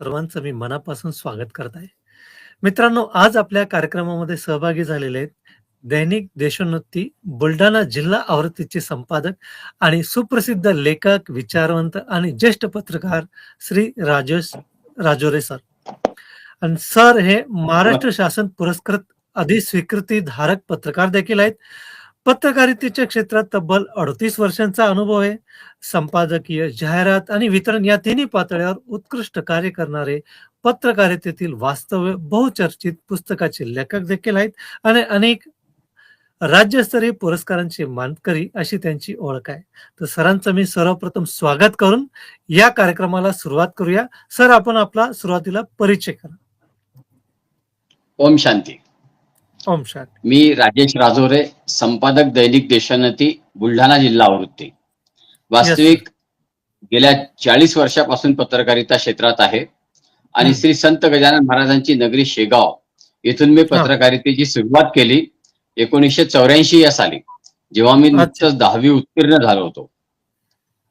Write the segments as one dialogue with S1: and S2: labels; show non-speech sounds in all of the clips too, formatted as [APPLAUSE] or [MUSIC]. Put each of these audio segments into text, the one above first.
S1: सर्वांचं मी मनापासून स्वागत करत आहे. मित्रांनो, आज आपल्या कार्यक्रमामध्ये सहभागी झालेले आहेत दैनिक देशोन्नती बुलढाणा जिल्हा आवृत्तीचे संपादक आणि सुप्रसिद्ध लेखक, विचारवंत आणि ज्येष्ठ पत्रकार श्री राजेश राजोरे सर. आणि सर हे महाराष्ट्र शासन पुरस्कृत अधिस्वीकृती धारक पत्रकार देखील आहेत. पत्रकारितेच्या क्षेत्रात तब्बल 38 वर्षांचा अनुभव आहे. संपादकीय, जाहिरात आणि वितरण या तिन्ही पातळ्यावर उत्कृष्ट कार्य करणारे पत्रकारितेतील वास्तव्य बहुचर्चित पुस्तकाचे लेखक देखील आहेत आणि अनेक राज्यस्तरीय पुरस्कारांचे मानकरी अशी त्यांची ओळख आहे. तर सरांचं मी सर्वप्रथम स्वागत करून या कार्यक्रमाला सुरुवात करूया. सर आपण आपला सुरुवातीला परिचय करा.
S2: ओम शांती
S1: शांती.
S2: मी राजेश राजोरे संपादक दैनिक देशोन्नती बुलढाणा जिल्हा आवृत्ती. वास्तविक गेल्या चाळीस वर्षापासून पत्रकारिता क्षेत्रात आहे. आणि. श्री संत गजानन महाराजांची नगरी शेगाव येथून मी पत्रकारितेची सुरुवात केली एकोणीसशे चौऱ्याऐंशी या साली जेव्हा मी नुकतंच दहावी उत्तीर्ण झालो होतो.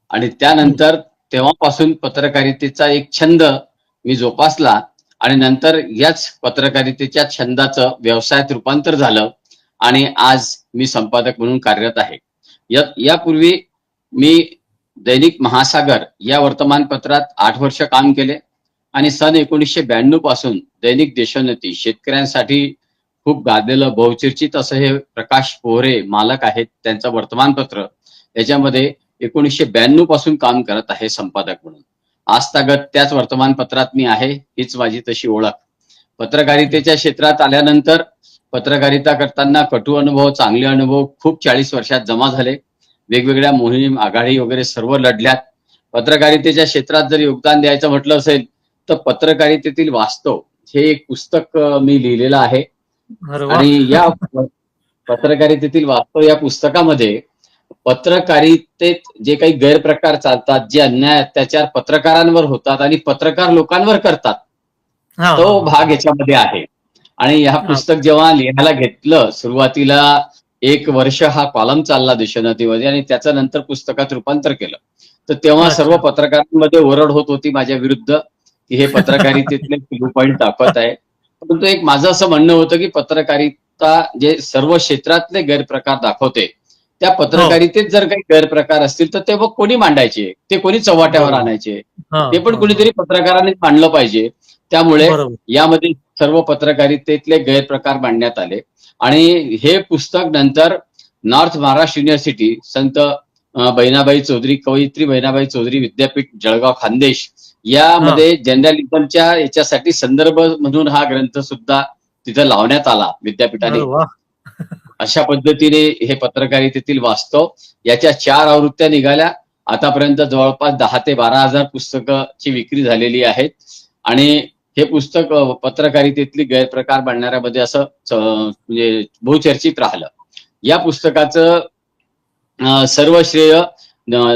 S2: आणि त्यानंतर तेव्हापासून पत्रकारितेचा एक छंद मी जोपासला आणि नंतर याच पत्रकारितेच्या छंदाचं व्यवसायात रूपांतर झालं आणि आज मी संपादक म्हणून कार्यरत आहे. या यापूर्वी मी दैनिक महासागर या वर्तमानपत्रात आठ वर्ष काम केले आणि सन एकोणीसशे ब्याण्णवपासून दैनिक देशोन्नती शेतकऱ्यांसाठी खूप गाजलेलं बहुचर्चित असं हे प्रकाश पोहरे मालक आहेत त्यांचं वर्तमानपत्र याच्यामध्ये एकोणीसशे ब्याण्णवपासून काम करत आहे संपादक म्हणून. आजतागत त्याच वर्तमानपत्रात मी आहे हीच माझी तशी ओळख. पत्रकारितेच्या क्षेत्रात आल्यानंतर पत्रकारिता करताना कटू अनुभव चांगले अनुभव खूप चाळीस वर्षात जमा झाले. वेगवेगळ्या मोहीम आघाडी वगैरे सर्व लढल्यात. पत्रकारितेच्या क्षेत्रात जर योगदान द्यायचं म्हटलं असेल तर पत्रकारितेतील वास्तव हे एक पुस्तक मी लिहिलेलं आहे! आणि या पत्रकारितेतील वास्तव या पुस्तकामध्ये पत्रकारितेत जे काही गैरप्रकार चालतात जे अन्याय अत्याचार पत्रकारांवर होतात आणि पत्रकार लोकांवर करतात तो भाग याच्यामध्ये आहे. आणि ह्या पुस्तक जेव्हा लिहायला घेतलं सुरुवातीला एक वर्ष हा कॉलम चालला देशोन्नतीमध्ये आणि त्याचं नंतर पुस्तकात रूपांतर केलं. तर तेव्हा. सर्व पत्रकारांमध्ये ओरड होत होती माझ्या विरुद्ध की हे पत्रकारितेतले [LAUGHS] ब्लू पॉईंट दाखवत आहे. परंतु एक माझं असं म्हणणं होतं की पत्रकारिता जे सर्व क्षेत्रातले गैरप्रकार दाखवते त्या पत्रकारितेत जर काही गैरप्रकार असतील तर ते मग कोणी मांडायचे? ते कोणी चव्हाट्यावर
S1: बरोबर.
S2: आणायचे?
S1: हां,
S2: ते पण
S1: हां,
S2: कुणीतरी पत्रकारांनी मांडलं पाहिजे. त्यामुळे. यामध्ये सर्व पत्रकारितेतले गैरप्रकार मांडण्यात आले. आणि हे पुस्तक नंतर नॉर्थ महाराष्ट्र युनिव्हर्सिटी संत बहिणाबाई चौधरी कवयित्री बहिणाबाई चौधरी विद्यापीठ जळगाव खानदेश यामध्ये जर्नलिझमच्या याच्यासाठी संदर्भ म्हणून हा ग्रंथ सुद्धा तिथं लावण्यात आला विद्यापीठाने! अशा पद्धतीने हे पत्रकारितेतील वास्तव याच्या चार आवृत्त्या निघाल्या. आतापर्यंत जवळपास दहा ते बारा हजार पुस्तकाची विक्री झालेली आहेत. आणि हे पुस्तक पत्रकारितेतली गैरप्रकार मांडणाऱ्यामध्ये असं म्हणजे बहुचर्चित राहिलं. या पुस्तकाचं सर्व श्रेय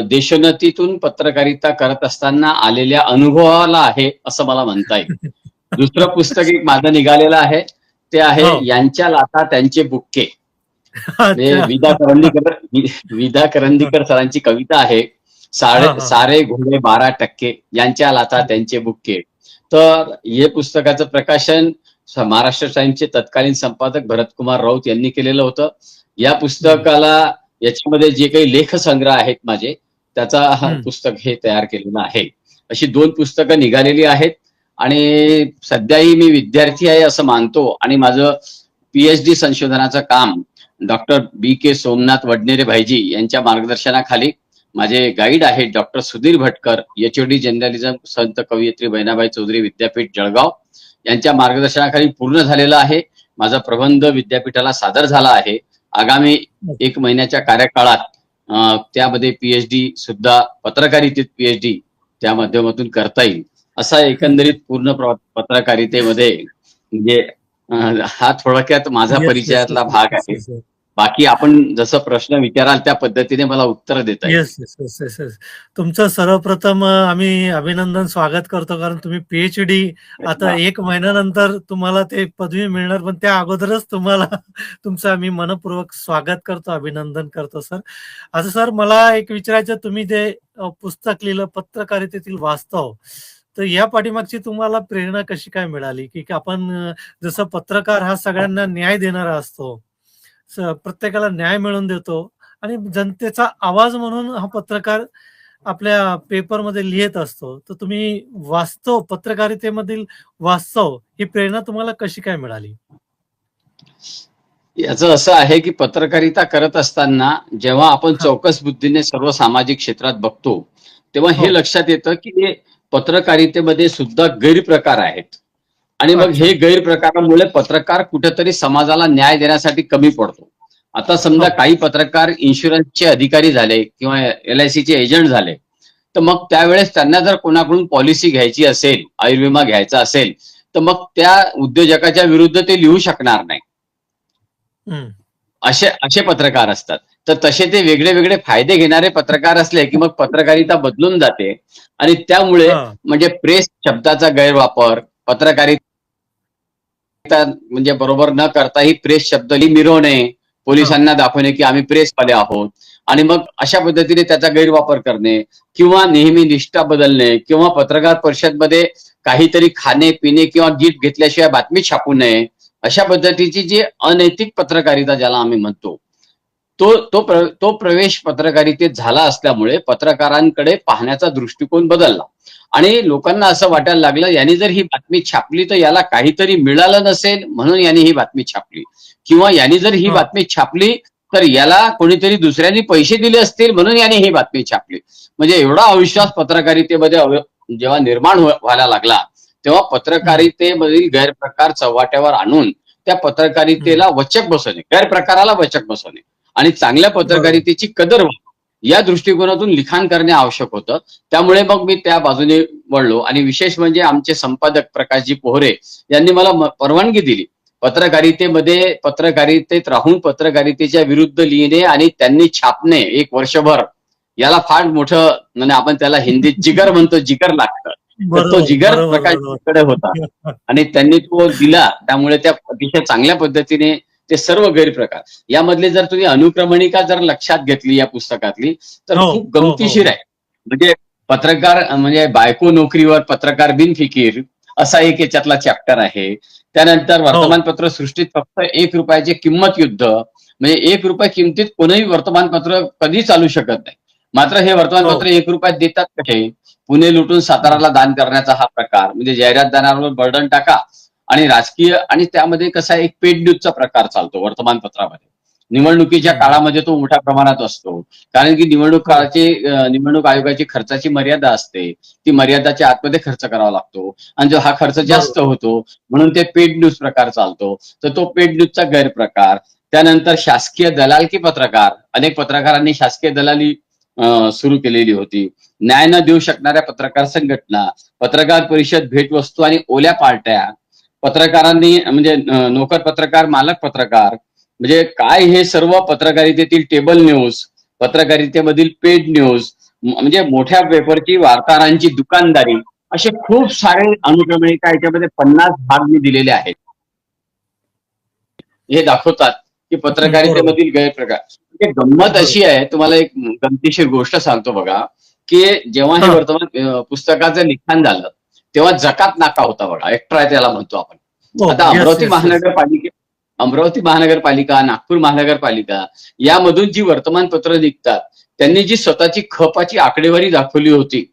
S2: देशोन्नतीतून पत्रकारिता करत असताना आलेल्या अनुभवाला आहे असं मला म्हणता येईल. [LAUGHS] दुसरं पुस्तक एक माझं निघालेलं आहे. ते आहे
S1: हो.
S2: यांच्या लाथा त्यांचे बुक्के. विदा करंदीकर विदा करंदीकर सरांची कविता आहे.
S1: हा.
S2: सारे घोडे बारा टक्के यांच्या लाथा त्यांचे बुक्के. तर हे पुस्तकाचं प्रकाशन महाराष्ट्र टाइम्सचे तत्कालीन संपादक भरतकुमार राऊत यांनी केलेलं होतं. या पुस्तकाला याच्यामध्ये जे काही लेख संग्रह आहेत माझे त्याचा हा. पुस्तक हे तयार केलेलं आहे. अशी दोन पुस्तकं निघालेली आहेत आणि सध्याही मी विद्यार्थी आहे असं मानतो आणि माझं पीएचडी संशोधनाचं काम doctor B K Somnath Vadnere भाईजी यांच्या मार्गदर्शनाखाली माझे गाईड आहेत doctor Sudhir Bhatkar HOD journalism संत कवयित्री बहिणाबाई चौधरी विद्यापीठ जळगाव. यांच्या मार्गदर्शनाखाली पूर्ण झालेला आहे. माझा प्रबंध विद्यापीठाला सादर झाला आहे. आगामी एक महिन्याच्या कार्यकाळात त्यामध्ये पीएचडी सुद्धा पत्रकारितेत पीएचडी त्या माध्यमातून करता येईल. असा एकंदरीत पूर्ण पत्रकारितेमध्ये म्हणजे हा थोडक्यात माझा परिचयातला भाग आहे. बाकी आपण जसं प्रश्न विचाराल त्या पद्धतीने मला उत्तर देता
S1: येस येस येस येस तुमचं सर्वप्रथम आम्ही अभिनंदन स्वागत करतो कारण तुम्ही पीएचडी आता एक महिन्यानंतर तुम्हाला ते पदवी मिळणार पण त्या अगोदरच तुम्हाला [LAUGHS] तुमचं आम्ही मनपूर्वक स्वागत करतो अभिनंदन करतो सर आता सर मला एक विचारायचं तुम्ही जे पुस्तक लिहिलं पत्रकारितेतील वास्तव तर या पाठीमागची तुम्हाला प्रेरणा कशी काय मिळाली की आपण जसं पत्रकार हा सगळ्यांना न्याय देणारा असतो प्रत्येकाला न्याय मिळवून देतो आणि जनतेचा आवाज म्हणून हा पत्रकार आपल्या पेपरमध्ये लिहित असतो तर तुम्ही वास्तव पत्रकारितेमधील वास्तव ही प्रेरणा तुम्हाला कशी काय मिळाली
S2: याचं असं आहे की पत्रकारिता करत असताना जेव्हा आपण. चौकस बुद्धीने सर्व सामाजिक क्षेत्रात बघतो तेव्हा हे
S1: हो.
S2: लक्षात येतं की पत्रकारितेमध्ये सुद्धा गैरप्रकार आहेत आणि मग. हे गैरप्रकारामुळे पत्रकार कुठेतरी समाजाला न्याय देण्यासाठी कमी पडतो आता समजा
S1: हो.
S2: काही पत्रकार इन्शुरन्सचे अधिकारी झाले किंवा एल आय चे एजंट झाले तर मग त्यावेळेस त्यांना जर कोणाकडून पॉलिसी घ्यायची असेल आयुर्विमा घ्यायचा असेल तर मग त्या उद्योजकाच्या विरुद्ध ते लिहू शकणार नाही. असे असे पत्रकार असतात तर तसे ते वेगळे वेगळे फायदे घेणारे पत्रकार असले की मग पत्रकारिता बदलून जाते. आणि त्यामुळे. म्हणजे प्रेस शब्दाचा गैरवापर पत्रकारिता म्हणजे बरोबर न करता ही प्रेस शब्द मिरवणे पोलिसांना दाखवणे की आम्ही प्रेसवाले आहोत. आणि मग अशा पद्धतीने त्याचा गैरवापर करणे किंवा नेहमी निष्ठा बदलणे किंवा पत्रकार परिषदमध्ये काहीतरी खाणे पिणे किंवा गिफ्ट घेतल्याशिवाय बातमी छापू नये अशा पद्धतीची जी अनैतिक पत्रकारिता ज्याला आम्ही म्हणतो तो तो प्र, तो प्रवेश पत्रकारितेत झाला असल्यामुळे पत्रकारांकडे पाहण्याचा दृष्टिकोन बदलला. आणि लोकांना असं वाटायला लागलं यांनी जर ही बातमी छापली तर याला काहीतरी मिळालं नसेल म्हणून यांनी ही बातमी छापली. किंवा यांनी जर ही. बातमी छापली तर याला कोणीतरी दुसऱ्यांनी पैसे दिले असतील म्हणून यांनी ही बातमी छापली. म्हणजे एवढा अविश्वास पत्रकारितेमध्ये जेव्हा निर्माण व्हा- व्हायला लागला तेव्हा पत्रकारितेमधील गैरप्रकार चव्हाट्यावर आणून त्या पत्रकारितेला वचक बसवणे गैरप्रकाराला वचक बसवणे. आणि चांगल्या पत्रकारितेची कदर व्हावी या दृष्टिकोनातून लिखाण करणे आवश्यक होतं. त्यामुळे मग मी त्या बाजूने वळलो. आणि विशेष म्हणजे आमचे संपादक प्रकाशजी पोहरे यांनी मला परवानगी दिली. पत्रकारितेमध्ये पत्रकारितेत राहून पत्रकारितेच्या विरुद्ध लिहिणे आणि त्यांनी छापणे एक वर्षभर याला फार मोठं म्हणजे आपण त्याला हिंदीत जिगर म्हणतो जिगर लागतं. तर तो जिगर. प्रकाशकडे होता. आणि त्यांनी तो दिला. त्यामुळे त्या अतिशय चांगल्या पद्धतीने ते सर्व गैरप्रकार. यामधले जर तुम्ही अनुक्रमणिका जर लक्षात घेतली या पुस्तकातली तर
S1: हो,
S2: खूप
S1: हो, हो.
S2: गमतीशीर आहे. म्हणजे पत्रकार म्हणजे बायको नोकरीवर पत्रकार बिनफिकीर असा एक याच्यातला चॅप्टर आहे. त्यानंतर वर्तमानपत्र सृष्टीत फक्त एक रुपयाचे किंमत युद्ध म्हणजे एक रुपये किमतीत कोणीही वर्तमानपत्र कधी चालू शकत नाही. मात्र हे वर्तमानपत्र एक रुपयात देतात कसे पुणे लुटून साताराला दान करण्याचा हा प्रकार. म्हणजे जाहिरात दानावर बर्डन टाका. आणि राजकीय आणि त्यामध्ये कसा एक पेड न्यूजचा प्रकार चालतो वर्तमानपत्रामध्ये. निवडणुकीच्या. काळामध्ये तो मोठ्या प्रमाणात असतो. कारण की निवडणूक काळाची निवडणूक आयोगाची खर्चाची मर्यादा असते. ती मर्यादाच्या आतमध्ये खर्च करावा लागतो. आणि जो हा खर्च जास्त होतो म्हणून ते पेड न्यूज प्रकार चालतो. तर तो पेड न्यूजचा गैरप्रकार. त्यानंतर शासकीय दलालकी पत्रकार? अनेक पत्रकारांनी शासकीय दलाली सुरू केलेली होती. न्याय न देऊ शकणाऱ्या पत्रकार संघटना पत्रकार परिषद भेटवस्तू आणि ओल्या पार्ट्या पत्रकारांनी म्हणजे नोकर पत्रकार मालक पत्रकार म्हणजे काय हे सर्व पत्रकारितेतील टेबल न्यूज पत्रकारितेमधील पेड न्यूज म्हणजे मोठ्या पेपरची वार्ताहरांची दुकानदारी असे खूप सारे अनुक्रमणिका याच्यामध्ये पन्नास भाग मी दिलेले आहेत हे दाखवतात की पत्रकारितेमधील गैरप्रकार म्हणजे गंमत अशी आहे तुम्हाला एक गमतीशीर गोष्ट सांगतो बघा की जेव्हा हे. वर्तमान पुस्तकाचं लिखाण झालं तेव्हा जकात नाका होता बघा एक्ट्रा त्याला म्हणतो आपण
S1: हो,
S2: आता अमरावती. महानगरपालिके अमरावती महानगरपालिका नागपूर महानगरपालिका यामधून जी वर्तमानपत्र निघतात त्यांनी जी स्वतःची खपाची आकडेवारी दाखवली होती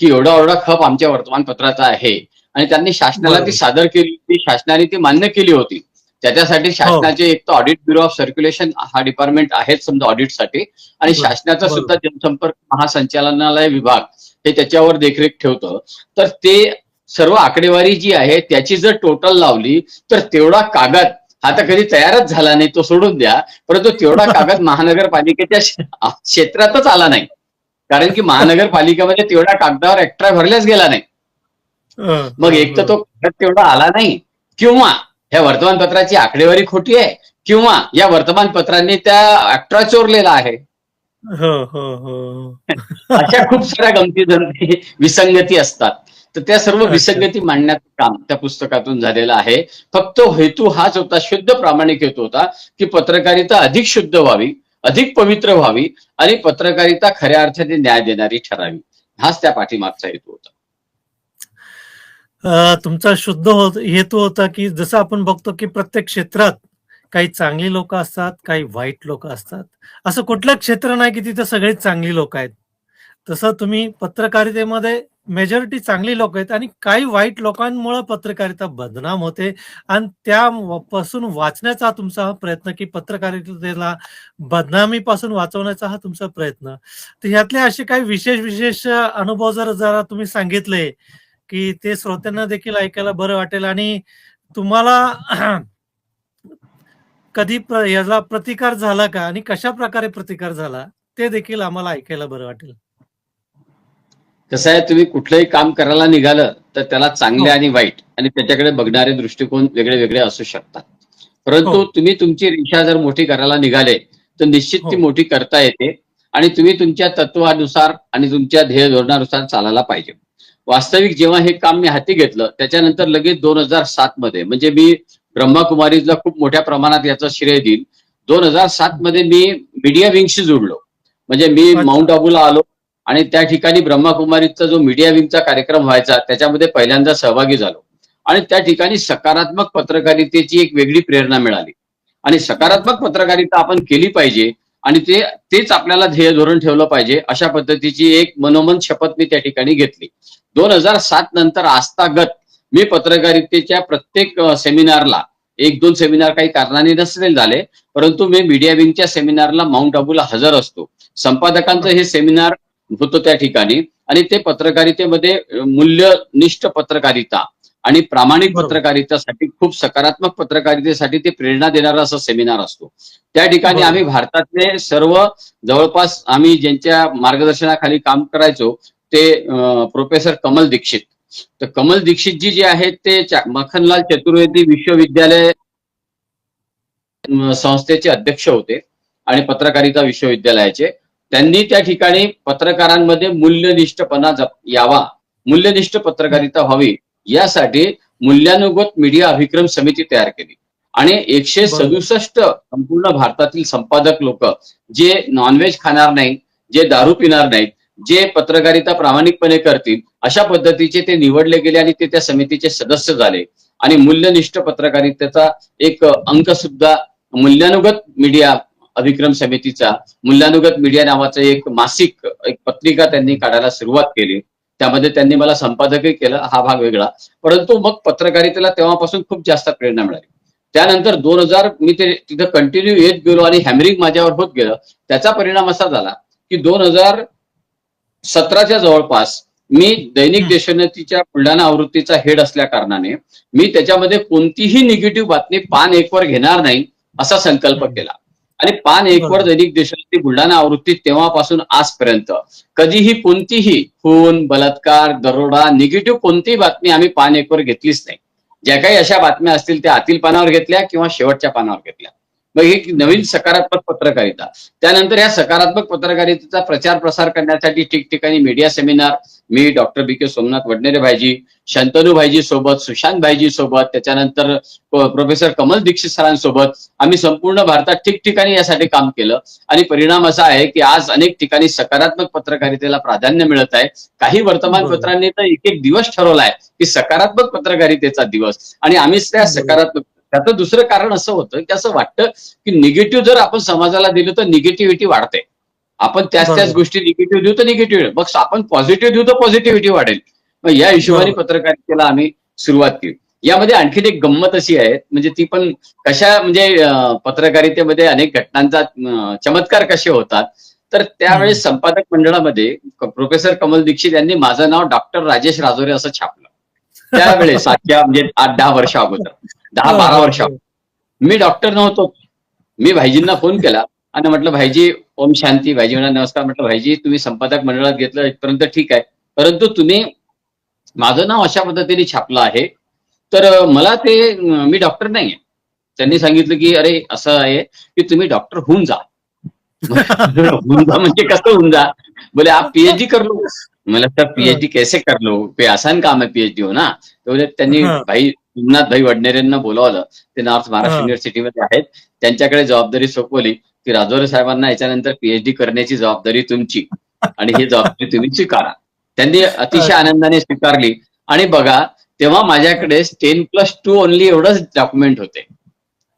S2: की एवढा एवढा खप आमच्या वर्तमानपत्राचा आहे आणि त्यांनी शासनाला ती. सादर केली होती शासनाने ती मान्य केली होती त्याच्यासाठी शासनाचे एक तर ऑडिट ब्युरो ऑफ सर्क्युलेशन हा डिपार्टमेंट आहेच समजा ऑडिटसाठी आणि. शासनाचा. सुद्धा जनसंपर्क महासंचालनालय विभाग हे त्याच्यावर देखरेख ठेवतं तर ते सर्व आकडेवारी जी आहे त्याची जर टोटल लावली तर तेवढा कागद हा तर कधी तयारच झाला नाही तो सोडून द्या. परंतु तेवढा कागद महानगरपालिकेच्या क्षे- क्षेत्रातच आला नाही. कारण की महानगरपालिकेमध्ये तेवढा कागदावर एक्स्ट्रा भरल्याच गेला नाही. मग एक तर तो कागद तेवढा आला नाही. किंवा ह्या वर्तमानपत्राची आकडेवारी खोटी आहे. किंवा या वर्तमानपत्रांनी त्या एक्स्ट्रा चोरलेला आहे.
S1: हो हो हो. [LAUGHS]
S2: अशा खूप साऱ्या गमती विसंगती असतात. तर त्या सर्व. विसंगती मांडण्याचं काम त्या पुस्तकातून झालेलं आहे फक्त हेतू हाच होता शुद्ध प्रामाणिक हेतू होता की पत्रकारिता अधिक शुद्ध व्हावी अधिक पवित्र व्हावी आणि पत्रकारिता खऱ्या अर्थाने न्याय देणारी ठरावी हाच त्या पाठीमागचा हेतू होता
S1: तुमचा शुद्ध होत हेतू होता, की जसं आपण बघतो, की प्रत्येक क्षेत्रात काही चांगली लोकं असतात, काही वाईट लोकं असतात. असं कुठलं क्षेत्र नाही, की तिथं सगळेच चांगली लोकं आहेत. तसं तुम्ही पत्रकारितेमध्ये मेजॉरिटी चांगली लोक आहेत आणि काही वाईट लोकांमुळं पत्रकारिता बदनाम होते आणि त्या पासून वाचण्याचा तुमचा हा प्रयत्न, की पत्रकारितेला बदनामीपासून वाचवण्याचा हा तुमचा प्रयत्न. तर ह्यातले असे काही विशेष, विशेष अनुभव जर जरा तुम्ही सांगितले, की ते श्रोत्यांना देखील ऐकायला बरं वाटेल आणि तुम्हाला [CLEARS THROAT] कधी याला प्रतिकार झाला का आणि कशा प्रकारे प्रतिकार झाला? ते देखील आम्हाला ऐकायला बरं वाटेल.
S2: कसं आहे तुम्ही कुठलंही काम करायला निघालं तर त्याला चांगले
S1: हो.
S2: आणि वाईट आणि त्याच्याकडे बघणारे दृष्टिकोन वेगळे वेगळे असू शकतात. परंतु
S1: हो.
S2: तुम्ही तुमची रेषा जर मोठी करायला निघाले तर निश्चित ती
S1: हो.
S2: मोठी करता येते आणि तुम्ही तुमच्या तत्वानुसार आणि तुमच्या ध्येय धोरणानुसार चालायला पाहिजे. वास्तविक जेव्हा हे काम मी हाती घेतलं त्याच्यानंतर लगेच 2007 मध्ये म्हणजे मी ब्रह्मकुमारीजला खूप मोठ्या प्रमाणात याचं श्रेय देईन. 2007 मध्ये मी मीडिया विंगशी जोडलो. म्हणजे मी. माउंट आबूला आलो आणि त्या ठिकाणी ब्रह्माकुमारीचा जो मीडिया विंगचा कार्यक्रम व्हायचा त्याच्यामध्ये पहिल्यांदा सहभागी झालो आणि त्या ठिकाणी सकारात्मक पत्रकारितेची एक वेगळी प्रेरणा मिळाली आणि सकारात्मक पत्रकारिता आपण केली पाहिजे आणि ते तेच आपल्याला ध्येय धोरण ठेवलं पाहिजे अशा पद्धतीची एक मनोमन शपथ मी त्या ठिकाणी घेतली. 2007 नंतर आस्थागत मी पत्रकारितेच्या प्रत्येक सेमिनारला 1-2 सेमिनार काही कारणाने नसले झाले, परंतु मी मीडिया विंगच्या सेमिनारला माउंट आबूला हजर असतो. संपादकांचं हे सेमिनार होतं त्या ठिकाणी आणि ते पत्रकारितेमध्ये मूल्यनिष्ठ पत्रकारिता आणि प्रामाणिक. पत्रकारितेसाठी खूप सकारात्मक पत्रकारितेसाठी ते प्रेरणा देणारा असा सेमिनार असतो. त्या ठिकाणी. आम्ही भारतातले सर्व जवळपास आम्ही ज्यांच्या मार्गदर्शनाखाली काम करायचो ते प्रोफेसर कमल दीक्षित. तर कमल दीक्षितजी जे आहेत ते मखनलाल चतुर्वेदी विश्वविद्यालय संस्थेचे अध्यक्ष होते आणि पत्रकारिता विश्वविद्यालयाचे. त्यांनी त्या ठिकाणी पत्रकारांमध्ये मूल्यनिष्ठपणा जप यावा, मूल्यनिष्ठ पत्रकारिता व्हावी. यासाठी मूल्यानुगत मीडिया अभिक्रम समिती तयार केली. आणि 167 संपूर्ण भारतातील संपादक लोक जे नॉनव्हेज खाणार नाहीत, जे दारू पिणार नाहीत, जे पत्रकारिता प्रामाणिकपणे करतील अशा पद्धतीचे ते निवडले गेले आणि ते त्या समितीचे सदस्य झाले. आणि मूल्यनिष्ठ पत्रकारितेचा एक अंक सुद्धा मूल्यानुगत मीडिया अभिक्रम समितीचा मूल्यानुगत मीडिया नावाचं एक मासिक एक पत्रिका त्यांनी काढायला सुरुवात केली. त्यामध्ये त्यांनी मला संपादकही केलं हा भाग वेगळा. परंतु मग पत्रकारितेला तेव्हापासून खूप जास्त प्रेरणा मिळाली. त्यानंतर दोन हजार मी ते तिथं कंटिन्यू येत गेलो आणि हॅमरिंग माझ्यावर होत गेलं. त्याचा परिणाम असा झाला की 2017च्या जवळपास मी दैनिक देशोन्नतीच्या बुलढाणा आवृत्तीचा हेड असल्या कारणाने मी त्याच्यामध्ये कोणतीही निगेटिव्ह बातमी पान एक वर घेणार नाही असा संकल्प केला आणि पान एक वर
S1: बरोबर.
S2: दैनिक देशोन्नती बुलढाणा आवृत्ती तेव्हापासून आजपर्यंत कधीही कोणतीही खून, बलात्कार, दरोडा निगेटिव्ह कोणतीही बातमी आम्ही पान एक वर घेतलीच नाही. ज्या काही अशा बातम्या असतील त्या आतील पानावर घेतल्या किंवा शेवटच्या पानावर घेतल्या. मग ही नवीन सकारात्मक पत्रकारिता. त्यानंतर या सकारात्मक पत्रकारितेचा प्रचार प्रसार करण्यासाठी ठिकठिकाणी मीडिया सेमिनार मी doctor B K Somnath Vadnere Bhaiji, Shantanu Bhaiji सोबत, सुशांत भाईजी सोबत, त्याच्यानंतर प्रोफेसर कमल दीक्षित सरांसोबत आम्ही संपूर्ण भारतात ठिकठिकाणी यासाठी काम केलं आणि परिणाम असा आहे की आज अनेक ठिकाणी सकारात्मक पत्रकारितेला प्राधान्य मिळत आहे. काही वर्तमानपत्रांनी तर एक एक दिवस ठरवलाय की सकारात्मक पत्रकारितेचा दिवस आणि आम्हीच त्या. सकारात्मक त्याचं दुसरं कारण असं होतं की असं वाटतं की निगेटिव्ह जर आपण समाजाला दिलं तर निगेटिव्हिटी वाढते. आपण त्याच त्याच. गोष्टी निगेटिव्ह देऊ तर निगेटिव्ह मग आपण पॉझिटिव्ह देऊ तर पॉझिटिव्हिटी वाढेल. मग या हिशोबाने. पत्रकारितेला आम्ही सुरुवात केली. यामध्ये आणखीन एक गंमत अशी आहे म्हणजे ती पण कशा म्हणजे पत्रकारितेमध्ये अनेक घटनांचा चमत्कार कसे होतात. तर त्यावेळेस संपादक मंडळामध्ये प्रोफेसर कमल दीक्षित यांनी माझं नाव डॉक्टर राजेश राजोरे असं छापलं. त्यावेळेस आजच्या म्हणजे आठ दहा वर्ष अगोदर दहा
S1: हो,
S2: बारा
S1: हो,
S2: वर्ष
S1: हो.
S2: मी डॉक्टर नव्हतो. मी भाईजींना फोन केला आणि म्हटलं भाईजी ओम शांती भाईजी म्हणा नमस्कार म्हटलं भाईजी तुम्ही संपादक मंडळात घेतलं इथपर्यंत ठीक आहे. परंतु तुम्ही माझं नाव अशा पद्धतीने छापलं आहे. तर मला ते मी डॉक्टर नाहीये. त्यांनी सांगितलं की अरे असं आहे की तुम्ही डॉक्टर होऊन जा. [LAUGHS] होऊन जा म्हणजे कसं होऊन जा? बोले आप पीएचडी कर लो. मला सर पीएचडी कैसे कर लो? आसान काम है पीएचडी होना. तर बोले त्यांनी
S1: हां.
S2: भाई भाई वडनेरेंना बोलावलं. ते नॉर्थ महाराष्ट्र. युनिव्हर्सिटीमध्ये आहेत. त्यांच्याकडे जबाबदारी सोपवली की राजोरे साहेबांना याच्यानंतर पीएचडी करण्याची जबाबदारी तुमची आणि ही जबाबदारी तुम्ही स्वीकारा. त्यांनी अतिशय. आनंदाने स्वीकारली आणि बघा तेव्हा माझ्याकडे टेन प्लस टू ओनली एवढंच डॉक्युमेंट होते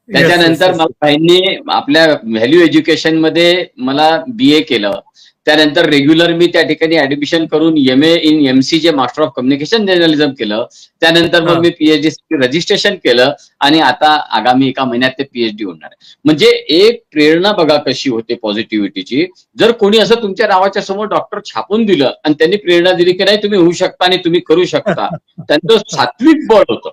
S2: त्याच्यानंतर मला भाईंनी आपल्या व्हॅल्यू एज्युकेशनमध्ये मला बी ए केलं त्यानंतर रेग्युलर मी त्या ठिकाणी ऍडमिशन करून M A in M C J master of communication journalism केलं. त्यानंतर. मग मी पीएचडी रजिस्ट्रेशन केलं आणि आता आगामी एका महिन्यात ते पीएचडी होणार आहे. म्हणजे एक प्रेरणा बघा कशी होते पॉझिटिव्हिटीची जर कोणी असं तुमच्या नावाच्या समोर डॉक्टर छापून दिलं आणि त्यांनी प्रेरणा दिली की नाही तुम्ही होऊ शकता आणि तुम्ही करू शकता. [LAUGHS] त्यांचं सात्विक बळ होतं.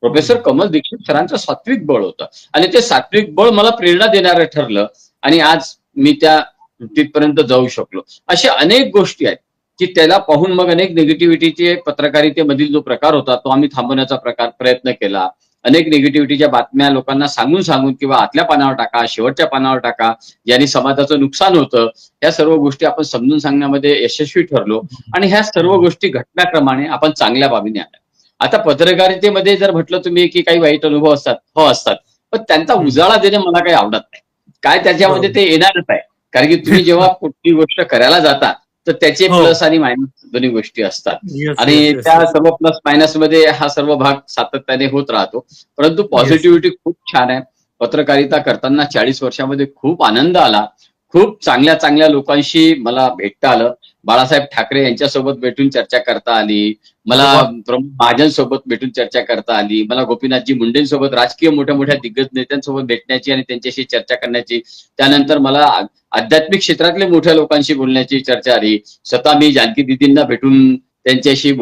S2: प्रोफेसर कमल दीक्षित सरांचं सात्विक बळ होतं. आणि ते सात्विक बळ मला प्रेरणा देणारं ठरलं. आणि आज मी त्या तिथपर्यंत जाऊ शकलो. अशा अनेक गोष्टी आहेत की त्याला पाहून मग अनेक निगेटिव्हिटीचे पत्रकारितेमधील जो प्रकार होता तो आम्ही थांबवण्याचा प्रकार प्रयत्न केला. अनेक निगेटिव्हिटीच्या बातम्या लोकांना सांगून सांगून किंवा आतल्या पानावर टाका शेवटच्या पानावर टाका ज्यांनी समाजाचं नुकसान होतं या सर्व गोष्टी आपण समजून सांगण्यामध्ये यशस्वी ठरलो. आणि ह्या सर्व गोष्टी घटनाक्रमाने आपण चांगल्या बाबीने आल्या आता पत्रकारितेमध्ये जर म्हटलं तुम्ही की काही वाईट अनुभव असतात हो असतात. पण त्यांचा उजाळा देणे मला काही आवडत नाही. काय त्याच्यामध्ये ते येणारच आहे. कारण की तुम्ही जेव्हा [LAUGHS] कुठली गोष्ट करायला जाता तर त्याचे
S1: हो.
S2: प्लस आणि मायनस दोन्ही गोष्टी असतात. आणि त्या. सर्व प्लस मायनसमध्ये हा सर्व भाग सातत्याने होत राहतो. परंतु पॉझिटिव्हिटी खूप छान आहे. पत्रकारिता करताना चाळीस वर्षामध्ये खूप आनंद आला. खूप चांगल्या चांगल्या लोकांशी मला भेटता आलं. बाळासाहेब ठाकरे यांच्यासोबत भेटून चर्चा करता आली. मला
S1: वा.
S2: प्रमोद महाजनसोबत भेटून चर्चा करता आली. मला गोपीनाथजी मुंडेंसोबत राजकीय मोठ्या मोठ्या दिग्गज नेत्यांसोबत भेटण्याची आणि त्यांच्याशी चर्चा करण्याची त्यानंतर मला आध्यात्मिक क्षेत्रातले मोठ्या लोकांशी बोलण्याची चर्चा आली. स्वतः मी जानकी दिदींना भेटून त्यांच्याशी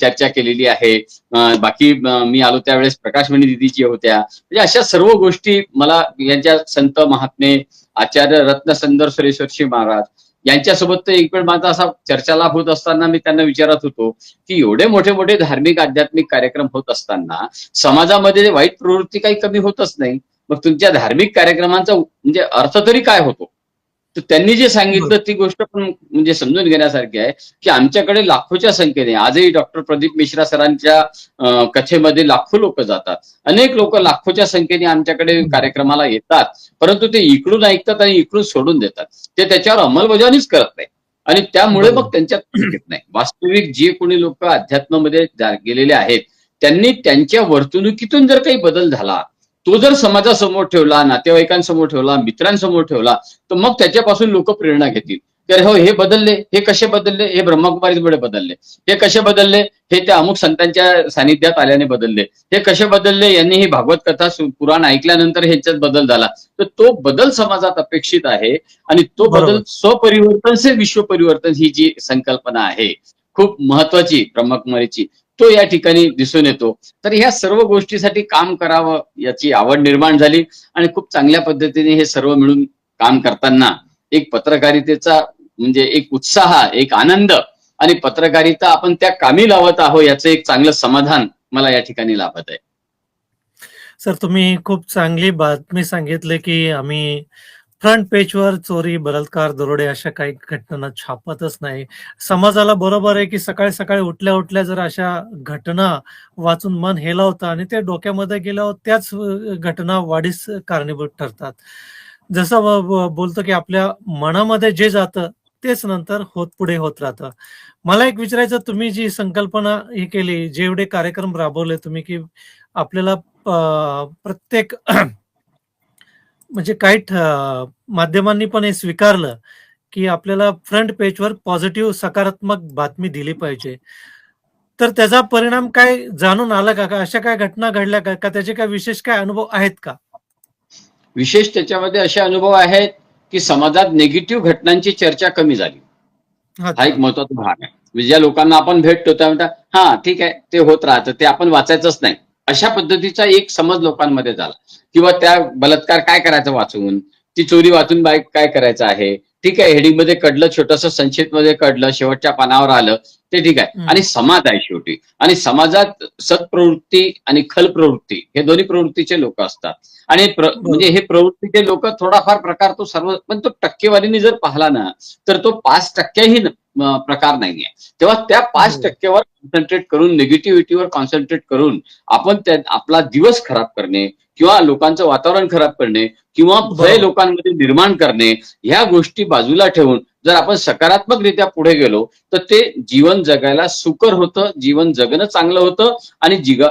S2: चर्चा केलेली आहे. बाकी मी आलो त्यावेळेस प्रकाशमणी दिदीची होत्या. म्हणजे अशा सर्व गोष्टी मला यांच्या संत महात्मे आचार्य रत्नसंदर सुरेश्वरशी महाराज यांच्यासोबत तर एक वेळ माझा असा चर्चालाभ होत असताना मी त्यांना विचारत होतो की एवढे मोठे मोठे धार्मिक आध्यात्मिक कार्यक्रम होत असताना समाजामध्ये वाईट प्रवृत्ती काही कमी होतच नाही. मग तुमच्या धार्मिक कार्यक्रमांचा म्हणजे अर्थ तरी काय होतो? तर त्यांनी जे सांगितलं ती गोष्ट पण म्हणजे समजून घेण्यासारखी आहे की आमच्याकडे लाखोच्या संख्येने आजही डॉक्टर प्रदीप मिश्रा सरांच्या कथेमध्ये लाखो लोक जातात. अनेक लोक लाखोच्या संख्येने आमच्याकडे कार्यक्रमाला येतात परंतु ते इकडून ऐकतात आणि इकडून सोडून देतात. ते त्याच्यावर अंमलबजावणीच करत नाही. आणि त्यामुळे मग त्यांच्यात येत नाही. वास्तविक जे कोणी लोक अध्यात्मामध्ये गेलेले आहेत त्यांनी त्यांच्या वर्तणुकीतून जर काही बदल झाला तो जर समाजासमोर ठेवला नातेवाईकांसमोर ठेवला मित्रांसमोर ठेवला तर मग त्याच्यापासून लोक प्रेरणा घेतील. तर हो हे बदलले हे कसे बदलले हे ब्रह्मकुमारीमुळे बदलले. हे कसे बदलले हे त्या अमुक संतांच्या सानिध्यात आल्याने बदलले. हे कसे बदलले यांनी ही भागवत कथा पुराण ऐकल्यानंतर ह्याच्यात बदल झाला. तर तो बदल समाजात अपेक्षित आहे आणि तो. बदल स्वपरिवर्तन से विश्व परिवर्तन ही जी संकल्पना आहे खूप महत्वाची ब्रह्मकुमारीची. तो या ठिकाणी दिसून येतो. तर ह्या सर्व गोष्टीसाठी काम करावं याची आवड निर्माण झाली आणि खूप चांगल्या पद्धतीने हे सर्व मिळून काम करताना एक पत्रकारितेचा म्हणजे एक उत्साह एक आनंद आणि पत्रकारिता आपण त्या कामी लावत आहोत याचं एक चांगलं समाधान मला या ठिकाणी लाभत आहे.
S1: सर तुम्ही खूप चांगली बातमी सांगितली की आम्ही फ्रंट पेजवर चोरी बलात्कार दरोडे अशा काही घटना छापतच नाही. समाजाला बरोबर आहे की सकाळी सकाळी उठल्या उठल्या जर अशा घटना वाचून मन हेला होतं आणि ते डोक्यामध्ये गेल्यावर त्याच घटना वाढीस कारणीभूत ठरतात. जसं बोलतो की आपल्या मनामध्ये जे जातं तेच नंतर होत पुढे होत राहतं. मला एक विचारायचं तुम्ही जी संकल्पना ही केली जेवढे कार्यक्रम राबवले तुम्ही की आपल्याला प्रत्येक म्हणजे काही माध्यमांनी पण हे स्वीकारलं की आपल्याला फ्रंट पेजवर पॉझिटिव्ह सकारात्मक बातमी दिली पाहिजे. तर त्याचा परिणाम काय जाणून आला का? का अशा काय घटना घडल्या का? का त्याचे काय विशेष काय अनुभव आहेत का?
S2: विशेष त्याच्यामध्ये असे अनुभव आहेत की समाजात निगेटिव्ह घटनांची चर्चा कमी झाली. हा एक महत्त्वाचा भाग आहे. म्हणजे ज्या लोकांना आपण भेटतो त्या म्हणतात हा ठीक आहे ते होत राहतं ते आपण वाचायचंच नाही. अशा पद्धतीचा एक समज लोकांमध्ये झाला. किंवा त्या बलात्कार काय करायचं वाचून? ती चोरी वाचून बाय काय करायचं आहे? ठीक आहे हेडिंगमध्ये कडलं छोटस संक्षिप्त मध्ये कडलं शेवटच्या पानावर आलं ते ठीक आहे. आणि समाज आहे शेवटी. आणि समाजात सत्प्रवृत्ती आणि खल प्रवृत्ती हे दोन्ही प्रवृत्तीचे लोक असतात. आणि म्हणजे हे प्रवृत्तीचे लोक थोडाफार प्रकार तो सर्व पण तो टक्केवारीने जर पाहिला ना तर तो पाच अं, प्रकार नाहीये तेव्हा त्या पाच
S1: हो.
S2: टक्क्यावर कॉन्सन्ट्रेट करून निगेटिव्हिटीवर कॉन्सन्ट्रेट करून आपण त्या आपला दिवस खराब करणे किंवा लोकांचं वातावरण खराब करणे किंवा भय. लोकांमध्ये निर्माण करणे ह्या गोष्टी बाजूला ठेवून जर आपण सकारात्मकरित्या पुढे गेलो तर ते जीवन जगायला सुकर होतं जीवन जगणं चांगलं होतं आणि जीवना